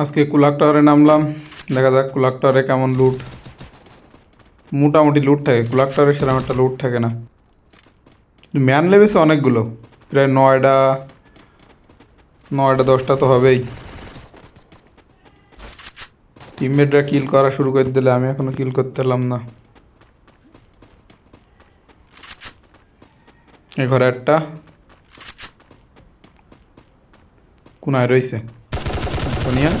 আজকে কুলাক টাওয়ারে নামলাম। দেখা যাক কুলাক টাওয়ারে কেমন লুট মোটামুটি লুট থাকে। কুলাক টাওয়ারে সেরকম একটা লুট থাকে না। ম্যান লেবেছে অনেকগুলো। প্রায় নয়টা নয়টা দশটা তো হবেই। টিমমেটরা কিল করা শুরু করে দিলে আমি এখনও কিল করতে পারলাম না। এ ঘরে একটা। কোনায় রয়েছে? সোনিয়া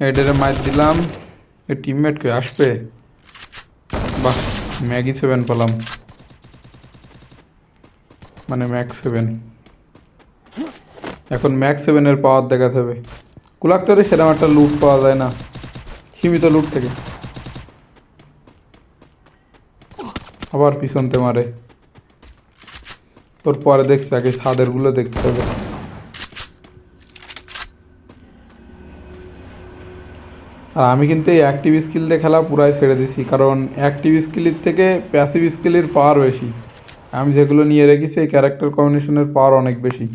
এটারে মার দিলাম, এ টিমমেটকে আসবে। বাহ, ম্যাগি সেভেন পেলাম। মানে ম্যাক্স সেভেন এখন ম্যাক্স সেভেনের পাওয়ার দেখাতে হবে। কুলাক্টরে সেরকম একটা লুট পাওয়া যায় না। সীমিত লুট থেকে। আবার পিছনতে মারে। তোর পরে দেখছি, আগে ছাদেরগুলো দেখতে হবে। আর আমি কিন্তু এই অ্যাক্টিভ স্কিল দিয়ে খেলা পুরাই ছেড়ে দিছি, কারণ অ্যাক্টিভ স্কিলের থেকে প্যাসিভ স্কিলের পাওয়ার বেশি। আমি যেগুলো নিয়ে রেখেছি, এই ক্যারেক্টার কম্বিনেশনের পাওয়ার অনেক বেশি।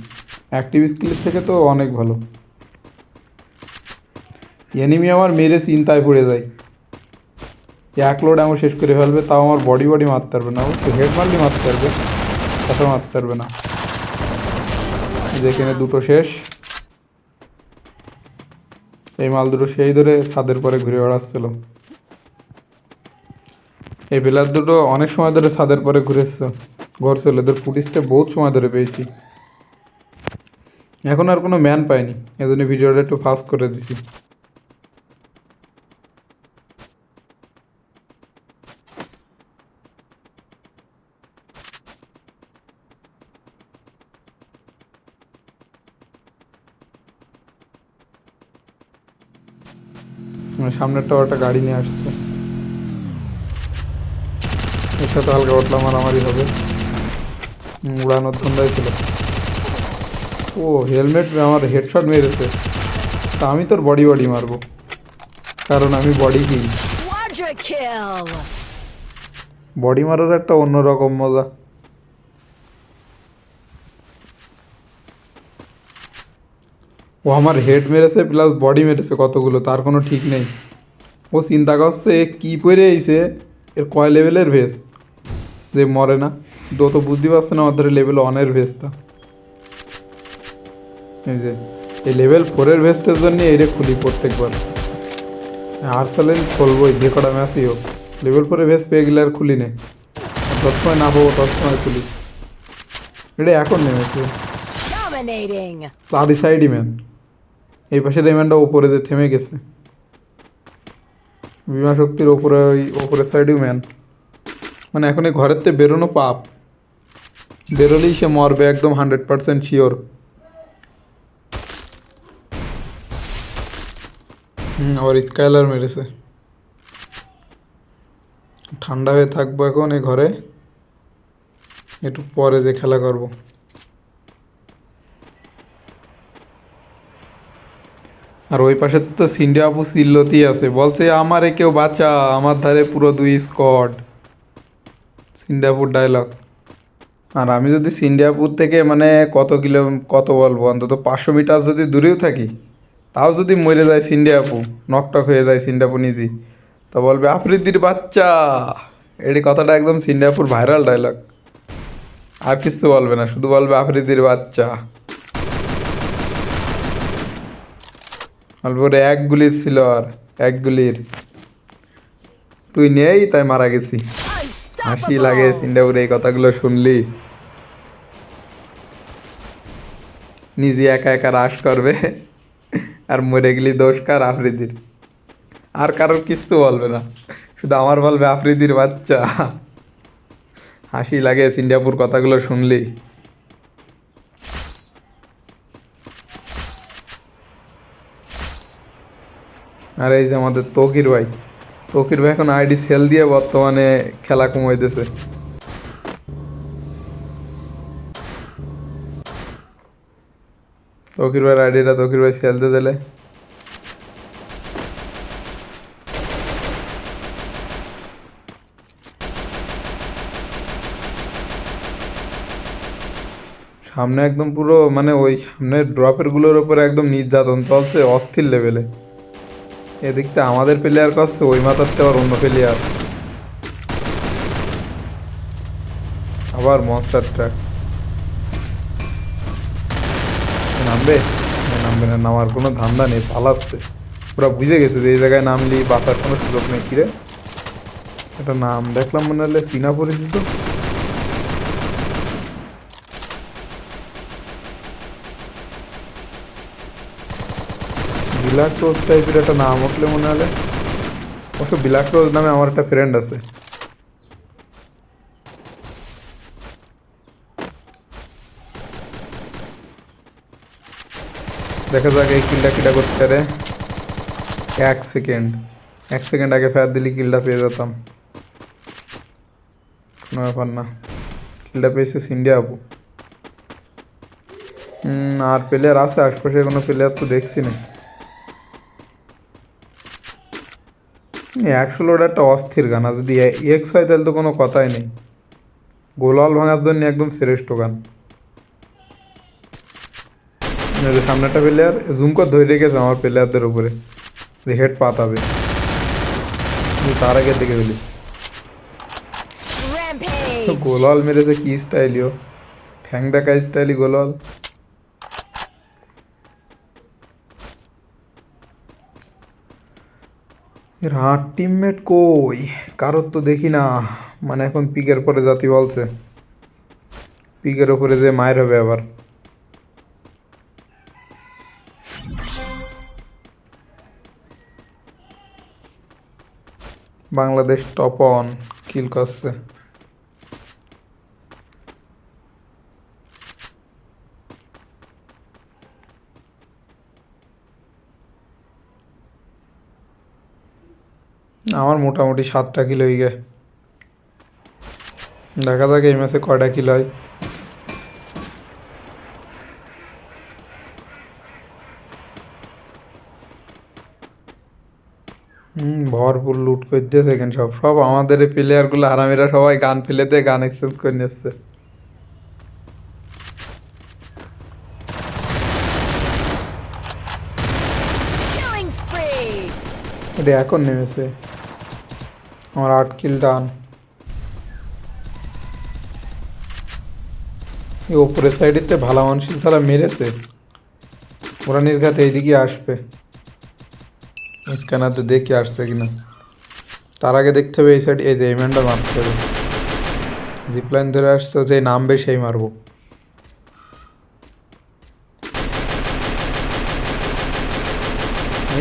অ্যাক্টিভ স্কিলের থেকে তো অনেক ভালো। এনিমি আমার মেরে চিন্তায় পড়ে যায়। এক লোড আমার শেষ করে ফেলবে, তাও আমার বডি বডি মারতে পারবে না। অবশ্যই হেড মারলি মারতে পারবে কথা মারতে পারবে না। যেখানে দুটো শেষ। এই মাল দুটো সেই ধরে ছাদের পরে ঘুরে বেড়াচ্ছিল। এই বেলার দুটো অনেক সময় ধরে ছাদের পরে ঘুরে ঘুরেছে ঘুরছিল এদের ফুটিসটা বহুত সময় ধরে পেয়েছি। এখন আর কোনো ম্যান পাইনি, এজন্য ভিডিওটা একটু ফাস্ট করে দিছি। আমার সামনের টাওয়ারটা গাড়ি নিয়ে আসছে। এর সাথে হালকা উঠলাম মারামারি হবে। উড়ানোর ধান্দায় ছিল। ও হেলমেট আমার হেডশট মেরেছে। তা আমি তোর বডি বডি মারবো। কারণ আমি বডি কিং বডি মারার একটা অন্যরকম মজা। ও আমার হেড মেরেছে প্লাস বডি মেরেছে কতগুলো তার কোনো ঠিক নেই। ও চিন্তা করছে কী পরে আইছে এর কয় লেভেলের ভেস যে মরে না। তো তো বুঝতে পারছে না আমাদের লেভেল ওয়ানের ভেসটা এই যে এই লেভেল ফোরের ভেস্টের জন্য এইটা খুলি প্রত্যেকবার। আর্সেলেন খুলবই যে কটা ম্যাচই হোক। লেভেল ফোরের ভেস্ট পেয়ে গেলে আর খুলি নে দশ সময় না পাবো দশ সময় খুলি। এটা এখন নেমেছে। চারি সাইডই ম্যান এই পাশের এই ম্যানটা ওপরে যে থেমে গেছে। বিমা শক্তির ওপরে, ওই ওপরের সাইডেও ম্যান মানে এখন এই ঘরের থেকে বেরোনো পাপ। বেরোলেই সে মরবে, একদম হান্ড্রেড পার্সেন্ট শিওর হুম, আবার স্কাইলার মেরেছে। ঠান্ডা হয়ে থাকব এখন এই ঘরে। একটু পরে যে খেলা করব। আর ওই পাশে তো সিন্ডিয়া আপু সিল্লতি আছে। বলছে, আমারে কেউ বাঁচা, আমার ধারে পুরো দুই স্কট সিন্ডিয়াপুর ডায়লগ আর আমি যদি সিন্ডিয়াপুর থেকে মানে কত কিলো, কত বলব? অন্তত পাঁচশো মিটার যদি দূরেও থাকি, তাও যদি মরে যায় সিন্ডিয়াপু নকটক হয়ে যায় সিন্ডিয়াপু নিজে তা বলবে, আফ্রিদির বাচ্চা! এটি কথাটা একদম সিন্ডিয়াপুর ভাইরাল ডায়লগ আর কিছু বলবে না, শুধু বলবে, আফ্রিদির বাচ্চা। অল্প করে এক গুলির ছিল আর এক গুলির। তুই নেই, তাই মারা গেছি। হাসি লাগে! সিন্ডাপুরে এই কথাগুলো শুনলি। নিজে একা একা রাস করবে, আর মরে গেলি দোষ কার? আফ্রিদির। আর কারোর কিছু বলবে না। শুধু আমার বলবে আফ্রিদির বাচ্চা। হাসি লাগে সিন্ডাপুর কথাগুলো শুনলি। আর এই যে আমাদের তকির ভাই। তকির ভাই এখন আইডি সেল দিয়ে বর্তমানে খেলা কমাইতেছে। তকির ভাইয়ের আইডিটা তকির ভাই সেল দিয়ে দিলে। সামনে একদম পুরো মানে ওই সামনে ড্রপেরগুলোর উপরে একদম নির্যাতন চলছে, অস্থির লেভেলে এদিকটা আমাদের প্লেয়ার করছে ওই মাথারতে আবার অন্য প্লেয়ার আবার মনস্টার ট্র্যাক নামবে? নামবে না, নামার কোনো ধান্দা নেই, পালাচ্ছে। পুরো বুঝে গেছে যে এই জায়গায় নামলি, বাঁচার কোনো সুযোগ নেই কিরে একটা নাম দেখলাম মনে হলে চীনা পরিচিত। বিলাক রোজ টাইপের একটা নাম উঠলে মনে হলে। অবশ্য বিলাক রোজ নামে আমার একটা ফ্রেন্ড আছে। দেখা যাক এই কিলটা কিটা করতে পারে। এক সেকেন্ড এক সেকেন্ড আগে ফেয়ার দিলে কিলটা পেয়ে যেতাম। কোনো ব্যাপার না। কিলটা পেয়েছে সিন্ডিয়া আপু আর প্লেয়ার আছে, আশপাশে কোনো প্লেয়ার তো দেখছি না। একশো লোড একটা অস্থির গান আর যদি এক্স হয় তাহলে তো কোনো কথাই নেই। গোলাল ভাঙার জন্য একদম শ্রেষ্ঠ গান। সামনে একটা প্লেয়ার জুম করে ধরে রেখেছে আমার প্লেয়ারদের উপরে। যে হেড পাতাবে তার আগে দেখে ফেলি. গোলাল মেরেছে কি স্টাইলিও ঠ্যাং দেখা স্টাইলি গোলাল এর হার টিমমেট কই? কারোর তো দেখি না। মানে এখন পিকের পরে জাতি বলছে। পিকের ওপরে যে মায়ের হবে আবার। বাংলাদেশ টপ অন কিল করছে। আমার মোটামুটি সাতটা কিলো হয়ে গে দেখা যাক এই মাসে কয়টা কিলো হয়। হুম ভরপুর লুট করে দিয়েছে এখানে সব। সব আমাদের এই প্লেয়ারগুলো আরামেরা সবাই গান ফেলেতে গান এক্সচেঞ্জ করে নিচ্ছে এটা এখন নেমেছে। আমার আট কিল ডান। এই ওপরের ভালো মানুষের তারা মেরেছে। ওরা নির্ঘাত এইদিকে আসবে। স্ক্যানার তো দেখে আসছে কিনা। তার আগে দেখতে হবে এই সাইড এই যে এমএনটা মারতে হবে। জিপলাইন ধরে আসছে, যে নামবে সেই মারবো।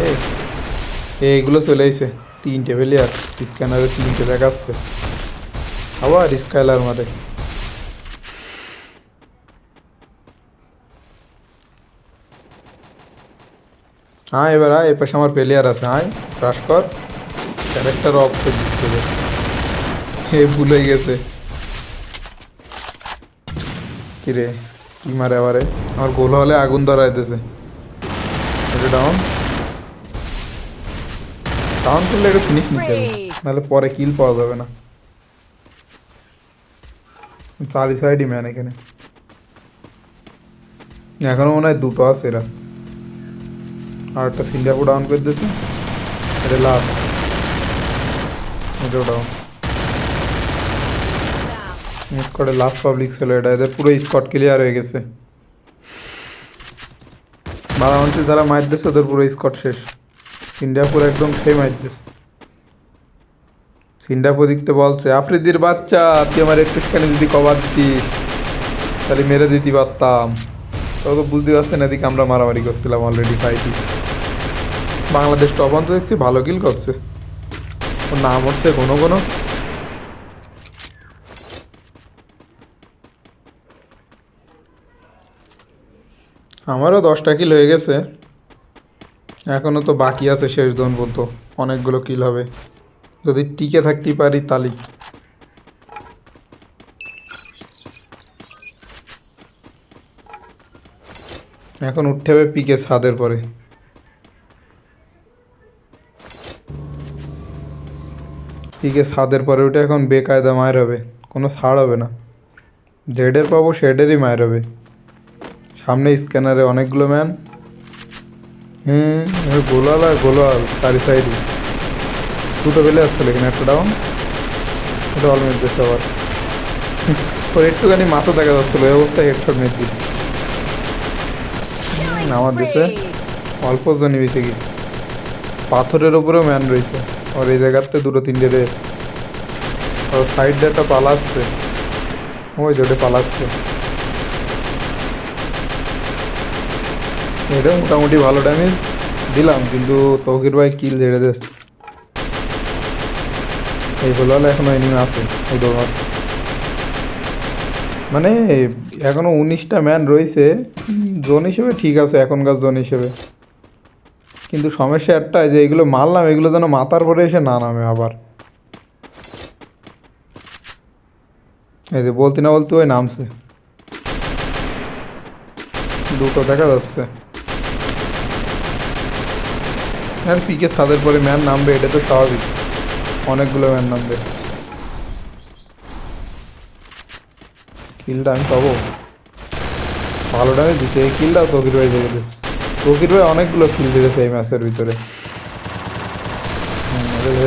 এই, এইগুলো চলে আইছে। তিনটে প্লেয়ার স্ক্যানারে তিনটে দেখাচ্ছে আবার স্কাইলার মারে হ্যাঁ এবার আয়, এপাশে আমার প্লেয়ার আছে, আয় ক্রাশ কর। ক্যারেক্টার অফ করে দিচ্ছে। এ, ভুলে গেছে। কিরে, কি মারে আবারে আমার গোল হলে আগুন ধরাইতেছে। ডাউন ডাউন করলে একটু ফিনিশ নিতে হবে। নাহলে পরে কিল পাওয়া যাবে না। চারি সাইডই ম্যান এখানে। এখনও মনে হয় দুটো আছে এরা। আর একটা সিঙ্গাপুর ডাউন করে দিয়েছে। এটা লাস্ট এটাও ডাউন স্কটে লাস্ট পাবলিক ছিল এটা। এদের পুরো স্কট ক্লিয়ার হয়ে গেছে। বারো মানুষের যারা মার দিয়েছে ওদের পুরো স্কট শেষ। সিঙ্গাপুর একদম সেই মার দিয়েছে সিন্ডাপো দিকতে বলছে, আফ্রিদির বাচ্চা, তুই আমার একটুখানি যদি কভার দিতিস, তাহলে মেরে দিতে পারতাম। তবে তো বুঝতে পারছেন এদিকে আমরা মারামারি করছিলাম অলরেডি ফাইটি বাংলাদেশ টপ অন তো দেখছি ভালো কিল করছে। ওর নাম হচ্ছে কোনো কোনো আমারও দশটা কিল হয়ে গেছে। এখনও তো বাকি আছে শেষ জন পর্যন্ত। অনেকগুলো কিল হবে। যদি টিকে থাকতে পারি, তালি। এখন উঠতে হবে পিকে ছাদের পরে। পিকে ছাদের পরে উঠে এখন বেকায়দা মায়ের হবে। কোনো ছাড় হবে না। জেডের পাবো শেডেরই মায়ের হবে। সামনে স্ক্যানারে অনেকগুলো ম্যান হ্যাঁ এবার গোলাল আর গোলাল চারি সাইডে দুটো বেলে আসছিল এখানে একটা ডাউন এটা অল মেট দিচ্ছে আবার ওর একটুখানি মাথা দেখা যাচ্ছিল ওই অবস্থায় হেডশট মেট দিচ্ছে আমার spree. অল্প জনই বেঁচে গেছে। পাথরের উপরেও ম্যান রয়েছে। আর এই জায়গাতে দুটো তিনটে রেস আর সাইড দিয়ে একটা পালা আসছে। ওই দুটো পালাচ্ছে এটা মোটামুটি ভালো ড্যামেজ দিলাম, কিন্তু তৌকির ভাই কিল ঝেড়ে দিচ্ছে এই হলো এখনও এনিমি আছে এই দোকান মানে এখনও উনিশটা ম্যান রয়েছে জোন হিসেবে ঠিক আছে, এখনকার জোন হিসেবে। কিন্তু সমস্যা একটাই যে এগুলো মারলাম, এগুলো যেন মাথার পরে এসে না নামে আবার। এই যে বলতে না বলতে ওই নামছে। দুটো দেখা যাচ্ছে। আর পিকে ছাদের পরে ম্যান নামবে, এটা তো স্বাভাবিক। অনেকগুলো ম্যান নামবে। কিলটা আমি পাবো? ভালো ডামে দিচ্ছে। এই কিলটাও তকির ভাই দিয়ে দিয়েছে। তকির ভাই অনেকগুলো কিল দিয়েছে এই ম্যাচের ভিতরে।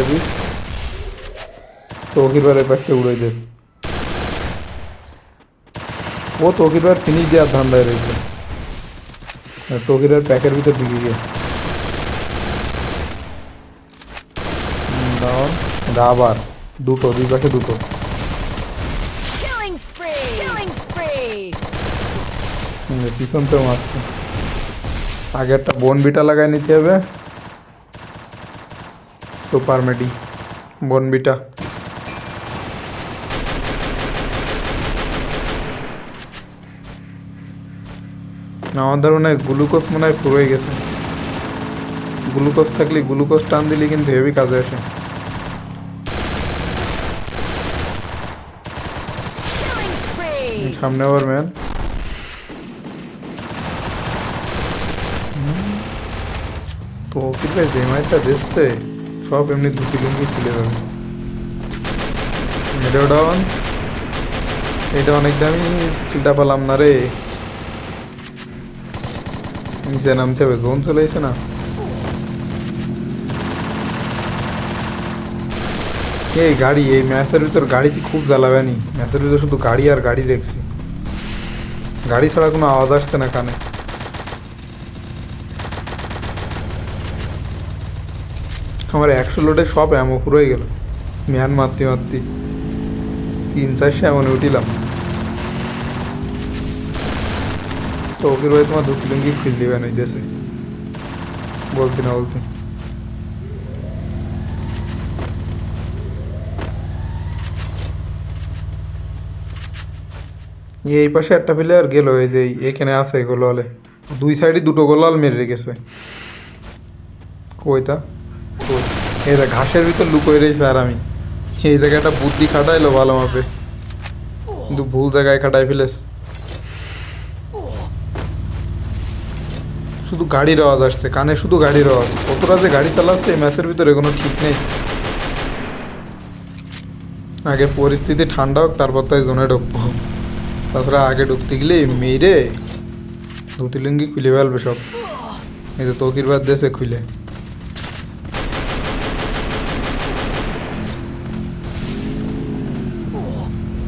দিস তকির ভাইয়ের পাশে উড়ে দিয়েছে ও তকির ভাইয়ের ফিনিশ দেওয়ার ধান্দায় রয়েছে। তকির ভাইয়ের প্যাকের ভিতর ঢুকে গিয়ে ডাউন আবার দুটো দুই পাশে দুটো। পিছন তো মারছে। আগে একটা বোন বিটা লাগাই নিতে হবে। সুপার মেডি বোন বিটা আমাদের মনে হয় গ্লুকোজ মনে হয় ফুরোয় গেছে। গ্লুকোজ থাকলে গ্লুকোজ টান দিলে কিন্তু হেভি কাজে আসে। সামনে আবার ম্যান তো ভাই যে মাইটা দিচ্ছে? সব এমনি দুটি লুঙ্গি খুলে যাবে। ডাউন এটা অনেক দামি স্কিলটা পেলাম না রে। নিচে নামতে হবে জোন চলে এসে না? এই গাড়ি, এই ম্যাচের ভিতর গাড়িতে খুব জ্বালাবেনি। ম্যাচের ভিতর শুধু গাড়ি আর গাড়ি দেখছি। গাড়ি ছাড়া কোনো আওয়াজ আসছে না কানে। আমার একশো লোডে সব এমন পুরোই গেল। ম্যান মারতে মারতে। তিন চারশো এমন উঠিলাম। তো ওকে রয়ে তোমার দুটি লুঙ্গি খুল দিবেন ওই দেশে বলতে না বলতে। এই পাশে একটা প্লেয়ার গেল, এই যে এখানে আছে গোলালে দুই সাইডে দুটো গোলাল মেরে রেখেছে। কইতা কই? এই দেখ ঘাসের ভিতর লুকোয় রয়েছে আর আমি। এই জায়গাটা বুদ্ধি খাটাইলো ভালো মাপে কিন্তু ভুল জায়গায় খাটাই ফেলেস শুধু গাড়ির আওয়াজ আসছে, কানে শুধু গাড়ির আওয়াজ। কতটা যে গাড়ি চালাচ্ছে ম্যাচের ভিতরে কোনো ঠিক নেই। আগে পরিস্থিতি ঠান্ডা হোক, তারপর তাই জোনে ঢুকবো। তাছাড়া আগে ঢুকতে গেলে মেয়েরে ধুতি, লুঙ্গি খুলে ফেলবে সব। এই তো তকির বাদ দেশে খুলে।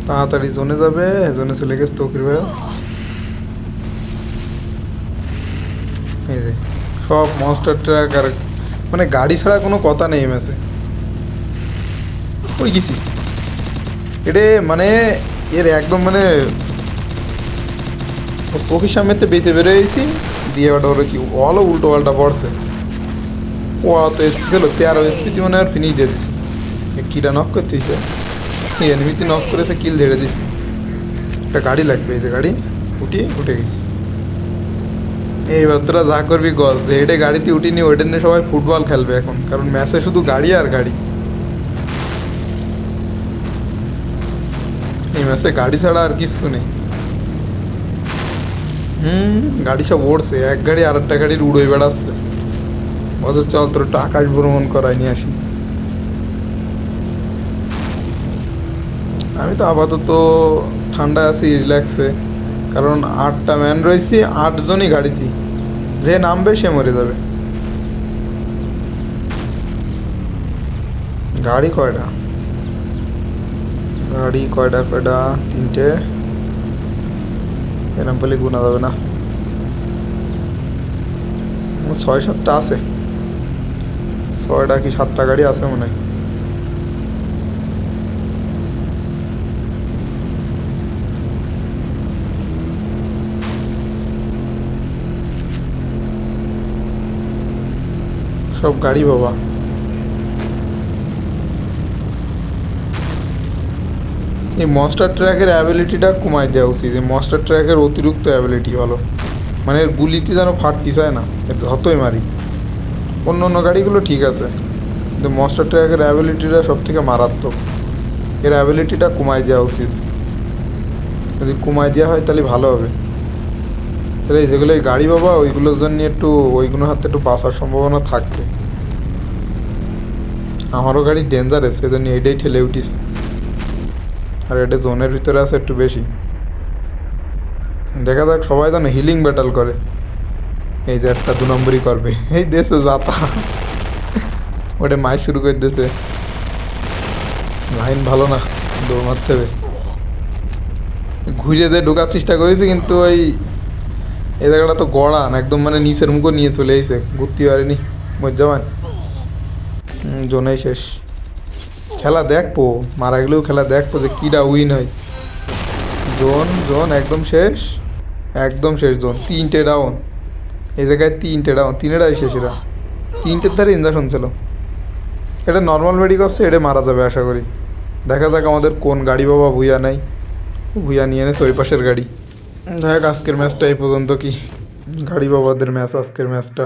তাড়াতাড়ি জোনে যাবে, জোনে চলে গেছে তকির ভাই এই যে, সব মনস্টার ট্রাক আর মানে গাড়ি ছাড়া কোনো কথা নেই ম্যাচে ওই গেছি এটা মানে এর একদম মানে চোখের সামনেতে বেঁচে বেরোয়েছি। দিয়ে ওটা ওরা কি অল উল্টো পাল্টা পড়ছে। ও তো এসপি ছিল তেরো এসপি মনে হয় ফিনিশ দিয়ে দিছি। কিটা নক করতে হয়েছে এনিমিতে নক করেছে কিল ঝেড়ে দিছি। একটা গাড়ি লাগবে, এই যে গাড়ি, উঠিয়ে উঠে গেছি। এইবার তোরা যা করবি যে এটা গাড়িতে উঠিনি ওইটা নিয়ে সবাই ফুটবল খেলবে এখন। কারণ ম্যাচে শুধু গাড়ি আর গাড়ি। এই ম্যাচে গাড়ি ছাড়া আর কিছু নেই। হুম, গাড়ি সব ওড়ছে। এক গাড়ি আর একটা গাড়ির উড়ে বেড়াচ্ছে। অথচ একটু আকাশ ভ্রমণ করাই নিয়ে আসি। আমি তো আপাতত ঠান্ডা আছি রিল্যাক্সে কারণ আটটা ম্যান রয়েছি, আটজনই গাড়িতে যে নামবে সে মরে যাবে। গাড়ি কয়টা? গাড়ি কয়টা কয়টা? তিনটে। এরম পেলে গুনা যাবে না। ছয় সাতটা আছে। ছয়টা কি সাতটা গাড়ি আছে মনে হয়। সব গাড়ি বাবা। এই মনস্টার ট্র্যাকের অ্যাবিলিটিটা কমাই দেওয়া উচিত। এই মনস্টার ট্র্যাকের অতিরিক্ত অ্যাবিলিটি ভালো মানে এর গুলিতে যেন ফাটতে চায় না যতই মারি। অন্য অন্য গাড়িগুলো ঠিক আছে, কিন্তু মনস্টার ট্র্যাকের অ্যাবিলিটিটা সব থেকে মারাত্মক। এর অ্যাবিলিটিটা কমাই দেওয়া উচিত। যদি কমাই দেওয়া হয় তাহলে ভালো হবে। তাহলে যেগুলো গাড়ি বাবা, ওইগুলোর জন্য একটু, ওইগুলোর হাতে একটু বাঁচার সম্ভাবনা থাকবে। আমারও গাড়ি ডেঞ্জারাস সেজন্য এটাই ঠেলে উঠিস। আর এটা জোনের ভিতরে আছে একটু বেশি। দেখা যাক, সবাই যেন হিলিং ব্যাটাল করে। এই যে একটা দু নম্বরই করবে। এই দেশে যাতা। ওটা মাই শুরু করে দিয়েছে লাইন ভালো না, দৌড় মারতে হবে। ঘুরে যে ঢোকার চেষ্টা করেছি, কিন্তু ওই এই জায়গাটা তো গড়ান একদম মানে নিচের মুখও নিয়ে চলে এসে ঘুরতে পারিনি মজ্জামান জোনাই শেষ। খেলা দেখব, মারা গেলেও খেলা দেখব যে কিরা উইন হয়। জোন জোন, একদম শেষ? একদম শেষ জোন, তিনটে ডাউন এই জায়গায় তিনটে ডাউন তিনটাই শেষ এরা। তিনটের ধারে ইঞ্জেকশন ছিল। এটা নর্মাল মেডিক আসছে এটা মারা যাবে আশা করি। দেখা যাক আমাদের কোন গাড়ি বাবা ভুইয়া নাই ভুইয়া নিয়ে এনেছে ওই পাশের গাড়ি। দেখ আজকের ম্যাচটা এই পর্যন্ত কি? গাড়ি বাবাদের ম্যাচ আজকের ম্যাচটা